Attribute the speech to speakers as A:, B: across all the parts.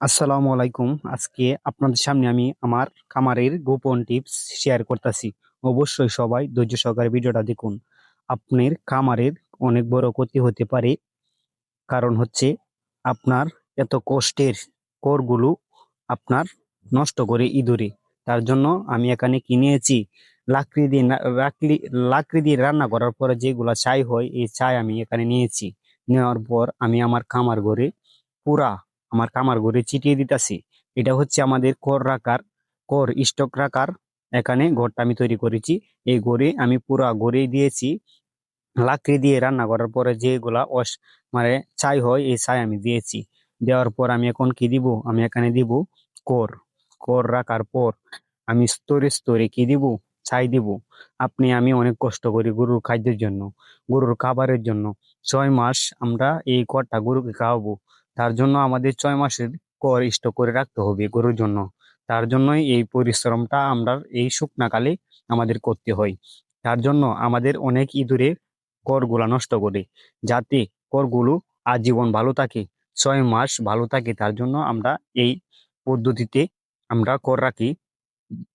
A: আসসালামু আলাইকুম। আজকে আপনাদের সামনে আমি আমার খামারের গোপন টিপস শেয়ার করতেছি। অবশ্যই সবাই ধৈর্য সহকারে ভিডিওটা দেখুন। আপনার খামারের অনেক বড় ক্ষতি হতে পারে। কারণ হচ্ছে আপনার এত কষ্টের করগুলো আপনার নষ্ট করে ইঁদুরে। তার জন্য আমি এখানে কিনেছি লাকড়ি দিয়ে লাকড়ি লাকড়ি দিয়ে রান্না করার পরে যেগুলো ছাই হয়, এই ছাই আমি এখানে নিয়েছি। নেওয়ার পর আমি আমার খামার ঘরে পুরা আমার কামার ঘরে চিটিয়ে দিতেছি। এটা হচ্ছে আমাদের কর রাখার, কর স্টক রাখার এখানে ঘরটা আমি তৈরি করেছি। এই ঘরে আমি পুরা ঘরে দিয়েছি। লাকড়ি দিয়ে রান্না করার পরে যেগুলা অস মানে ছাই হয়, এই ছাই আমি দিয়েছি। দেওয়ার পর আমি এখন কি দিব? আমি এখানে দিব কর। কর রাখার পর আমি স্তরে স্তরে কি দিব? ছাই দিব। আপনি, আমি অনেক কষ্ট করি গরুর খাদ্যের জন্য, গরুর খাবারের জন্য। ছয় মাস আমরা এই করটা গরুকে খাওয়াবো। তার জন্য আমাদের ছয় মাসের কর স্টক করে রাখতে হবে গরুর জন্য। তার জন্যই এই পরিশ্রমটা আমরা এই শুকনাকালে আমাদের করতে হয়। তার জন্য আমাদের অনেক ইঁদুরে করগুলা নষ্ট করে, যাতে করগুলো আজীবন ভালো থাকে, ছয় মাস ভালো থাকে, তার জন্য আমরা এই পদ্ধতিতে আমরা কর রাখি,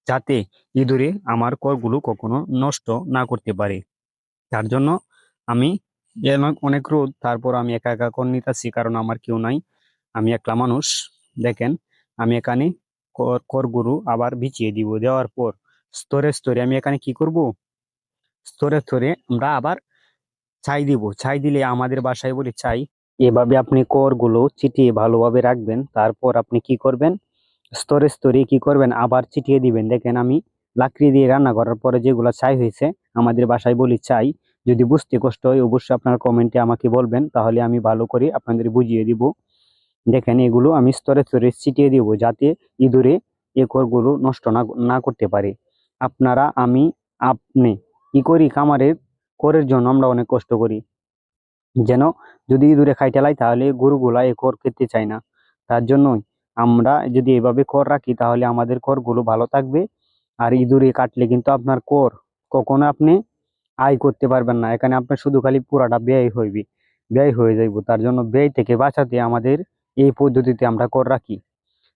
A: যাতে ইঁদুরে আমার করগুলো কখনো নষ্ট না করতে পারে। তার জন্য আমি এ অনেক- রোদ, তারপর আমি একা একা কর নিতেছি, কারণ আমার কেউ নাই। আমি একলা মানুষ, দেখেন, আমি এখানে কর করগুলো আবার বিছিয়ে দিব দেওয়ার পর। স্তরে স্তরে আমি এখানে কি করব? স্তরে স্তরে আমরা আবার ছাই দিব। ছাই দিলে আমাদের বাসায় বলি ছাই। এভাবে আপনি করগুলো চিটিয়ে ভালোভাবে রাখবেন। তারপর আপনি কি করবেন? স্তরে স্তরে কি করবেন? আবার চিটিয়ে দিবেন। দেখেন, আমি লাকড়ি দিয়ে রান্না করার পরে যেগুলো ছাই হয়েছে, আমাদের বাসায় বলি চাই যদি বুঝতে কষ্ট হয়, অবশ্যই আপনার কমেন্টে আমাকে বলবেন, তাহলে আমি ভালো করে আপনাদের বুঝিয়ে দিব। দেখেন, এগুলো আমি স্তরে স্তরে ছিটিয়ে দিব, যাতে ইঁদুরে এ করগুলো নষ্ট না না করতে পারে। আপনারা, আমি, আপনি কি করি খামারের করের জন্য আমরা অনেক কষ্ট করি। যেন যদি ইঁদুরে খাইতে লাই, তাহলে গরুগুলা এ কর খেতে চায় না। তার জন্যই আমরা যদি এভাবে কর রাখি, তাহলে আমাদের করগুলো ভালো থাকবে। আর ইঁদুরে কাটলে কিন্তু আপনার কর কখনো আপনি আয় করতে পারবেন না। এখানে আপনার শুধু খালি পুরাটা ব্যয় হইবে, ব্যয় হয়ে যাইব। তার জন্য ব্যয় থেকে বাঁচাতে আমাদের এই পদ্ধতিতে আমরা কর রাখি।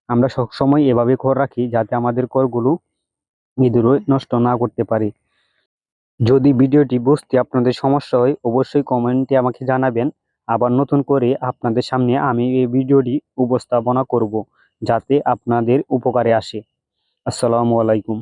A: আমরা সবসময় এভাবে কর রাখি যাতে আমাদের করগুলো ইঁদুরে নষ্ট না করতে পারে। যদি ভিডিওটি বুঝতে আপনাদের সমস্যা হয়, অবশ্যই কমেন্টে আমাকে জানাবেন। আবার নতুন করে আপনাদের সামনে আমি এই ভিডিওটি উপস্থাপনা করব, যাতে আপনাদের উপকারে আসে। আসসালামু আলাইকুম।